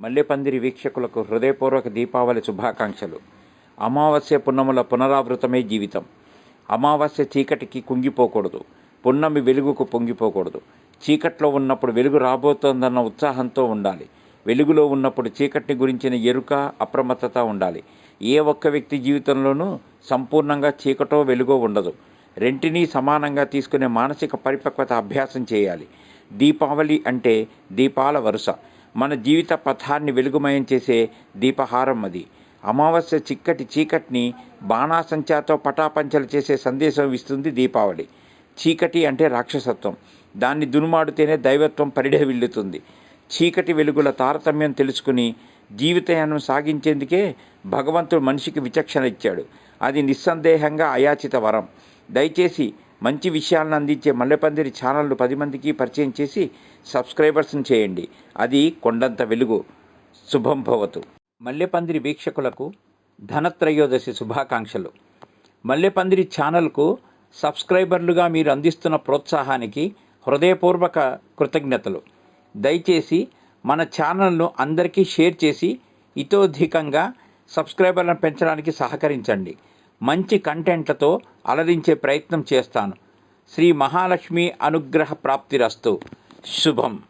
మల్లెపందిరి వీక్షకులకు హృదయపూర్వక దీపావళి శుభాకాంక్షలు. అమావాస్య పున్నముల పునరావృతమే జీవితం. అమావాస్య చీకటికి కుంగిపోకూడదు. పున్నమి వెలుగుకు పొంగిపోకూడదు. చీకట్లో ఉన్నప్పుడు వెలుగు రాబోతోందన్న ఉత్సాహంతో ఉండాలి. వెలుగులో ఉన్నప్పుడు చీకటిని గురించిన ఎరుక అప్రమత్తత ఉండాలి. ఏ ఒక్క వ్యక్తి జీవితంలోనూ సంపూర్ణంగా చీకటో వెలుగో ఉండదు. రెంటినీ సమానంగా తీసుకునే మానసిక పరిపక్వత అభ్యాసం చేయాలి. దీపావళి అంటే దీపాల వరుస. మన జీవిత పథాన్ని వెలుగుమయం చేసే దీపహారం అది. అమావాస్య చిక్కటి చీకటిని బాణాసంచాతో పటాపంచలు చేసే సందేశం ఇస్తుంది దీపావళి. చీకటి అంటే రాక్షసత్వం. దాన్ని దునుమాడితేనే దైవత్వం పరిఢవిల్లుతుంది చీకటి వెలుగుల తారతమ్యం తెలుసుకుని జీవితయానం సాగించేందుకే భగవంతుడు మనిషికి విచక్షణ ఇచ్చాడు. అది నిస్సందేహంగా అయాచిత వరం. దయచేసి మంచి విషయాలను అందించే మల్లెపందిరి ఛానళ్ళు పది మందికి పరిచయం చేసి సబ్స్క్రైబర్స్ని చేయండి. అది కొండంత వెలుగు. శుభం భవతు. మల్లెపందిరి వీక్షకులకు ధనత్రయోదశి శుభాకాంక్షలు. మల్లెపందిరి ఛానల్కు సబ్స్క్రైబర్లుగా మీరు అందిస్తున్న ప్రోత్సాహానికి హృదయపూర్వక కృతజ్ఞతలు. దయచేసి మన ఛానల్ను అందరికీ షేర్ చేసి ఇతోధికంగా సబ్స్క్రైబర్లను పెంచడానికి సహకరించండి. మంచి కంటెంట్లతో అలరించే ప్రయత్నం చేస్తాను. శ్రీ మహాలక్ష్మి అనుగ్రహ ప్రాప్తిరస్తు శుభం.